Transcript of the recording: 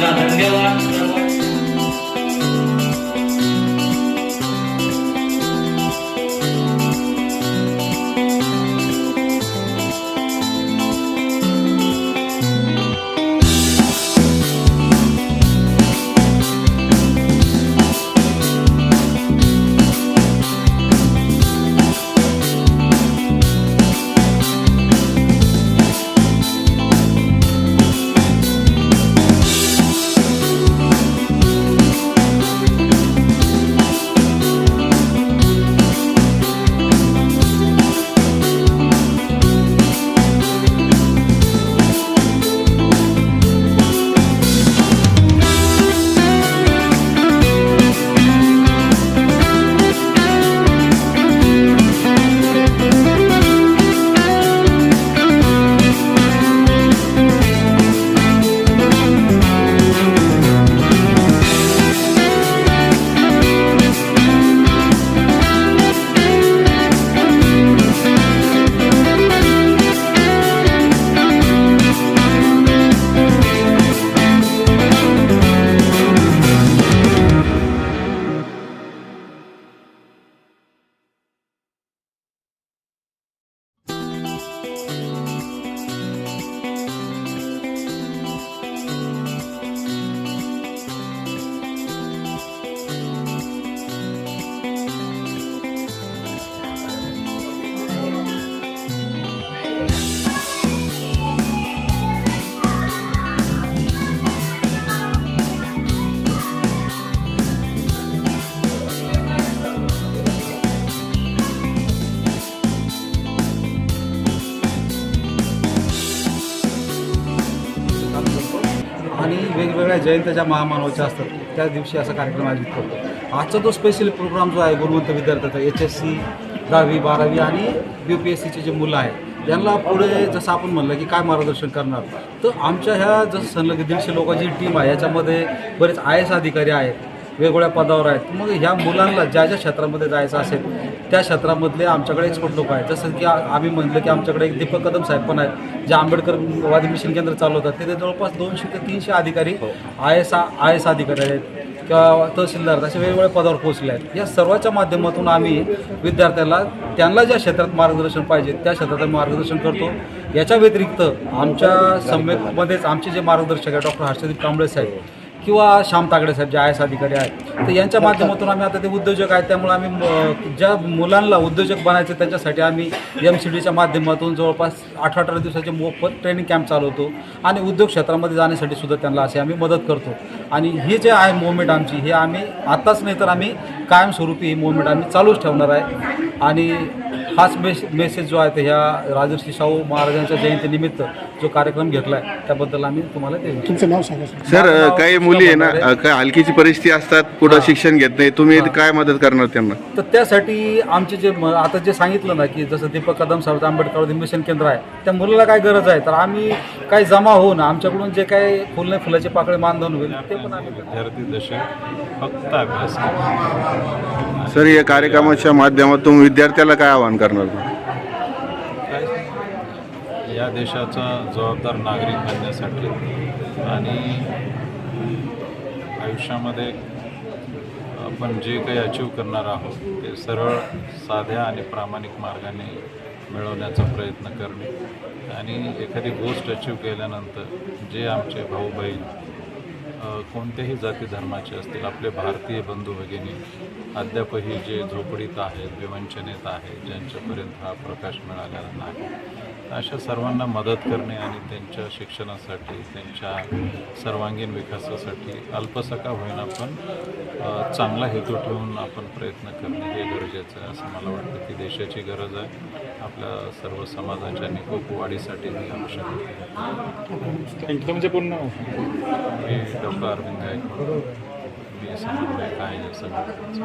Let's can आणि वेगवेगळ्या जयंत्याच्या महामानवाच्या असतात. त्या दिवशी असा कार्यक्रम आयोजित करतो. आजचा तो स्पेशल प्रोग्राम जो आहे गुणवंत विद्यार्थ्याचा एच एस सी दहावी बारावी आणि यू पी एस सीचे जे मुलं आहेत यांना पुढे जसं आपण म्हणलं की काय मार्गदर्शन करणार? तर आमच्या ह्या जसं संलग्न दीडशे लोकांची टीम आहे याच्यामध्ये बरेच आय एस अधिकारी आहेत. वेगवेगळ्या पदावर आहेत. मग ह्या मुलांना ज्या ज्या क्षेत्रामध्ये जायचं असेल त्या क्षेत्रामधले आमच्याकडे एक्सपर्ट लोक आहेत. जसं की आम्ही म्हटलं की आमच्याकडे एक दीपक कदम साहेब पण आहेत जे आंबेडकर वादी मिशन केंद्र चालवतात. तिथे जवळपास दोनशे ते तीनशे अधिकारी आय एस आय एस अधिकारी आहेत किंवा तहसीलदार असे वेगवेगळ्या पदावर पोहोचले आहेत. या सर्वाच्या माध्यमातून आम्ही विद्यार्थ्याला त्यांना ज्या क्षेत्रात मार्गदर्शन पाहिजे त्या क्षेत्रात आम्ही मार्गदर्शन करतो. याच्या व्यतिरिक्त आमच्या सम्यकमध्येच आमचे जे मार्गदर्शक आहेत डॉक्टर हर्षदीप कांबळे साहेब किंवा श्याम तागडे साहेब जे आय एस अधिकारी आहेत तर यांच्या माध्यमातून आम्ही आता ते उद्योजक आहेत त्यामुळे आम्ही म- ज्या मुलांना उद्योजक बनायचे त्याच्यासाठी आम्ही एम सी डीच्या माध्यमातून जवळपास अठरा अठरा दिवसाचे मोफत ट्रेनिंग कॅम्प चालवतो आणि उद्योग क्षेत्रामध्ये जाण्यासाठी सुद्धा त्यांना असे आम्ही मदत करतो. आणि ही जे आहे मुवमेंट आमची हे आम्ही आत्ताच नाही तर आम्ही कायमस्वरूपी ही मुवमेंट आम्ही चालूच ठेवणार आहे. आणि हाच मेस मेसेज जो आहे ते ह्या राजर्षी शाहू महाराजांच्या जयंतीनिमित्त जो कार्यक्रम घेतला आहे त्याबद्दल आम्ही तुम्हाला ते तुमचं नाव सांगा सर अ, काही मुली आहे ना. अ, काय हलकीची परिस्थिती असतात पुढं शिक्षण घेत नाही तुम्ही काय मदत करणार त्यांना तर त्यासाठी आमचे जे म- आता जे सांगितलं ना की जसं दीपक कदम साहेब आंबेडकर मिशन केंद्र आहे त्या मुलाला काय गरज आहे तर आम्ही काही जमा होऊन आमच्याकडून जे काही फुलने फुलाचे पाकळे मानधन होईल ते पण आम्ही करतो. विद्यार्थी दशेत फक्त अभ्यास. सर या कार्यक्रमाच्या माध्यमातून विद्यार्थ्याला काय आवाहन करणार तुम्ही? या देशाचा जबाबदार नागरिक बनण्यासाठी आणि आयुष्यामध्ये आपण जे काही अचीव करणार आहोत ते सरळ साध्या आणि प्रामाणिक मार्गाने मिळवण्याचा प्रयत्न करणे आणि एखादी गोष्ट अचीव केल्यानंतर जे आमचे भाऊ बहीण कोणत्याही जाती धर्माचे असतील आपले भारतीय बंधू भगिनी अद्यापही जे झोपडीत आहेत विवंचनेत आहेत ज्यांच्यापर्यंत हा प्रकाश मिळालेला नाही. अशा सर्वांना मदत करणे आणि त्यांच्या शिक्षणासाठी त्यांच्या सर्वांगीण विकासासाठी अल्पसा का होईना पण चांगला हेतू ठेवून आपण प्रयत्न करणे हे गरजेचं आहे असं मला वाटतं की देशाची गरज आहे. आपल्या सर्व समाजाच्या निकोप वाढीसाठी ही आवश्यक आहे. तुमचे पूर्ण मी डॉक्टर अरविंद गायकवाड. मी समन्वयक आहे समितीचा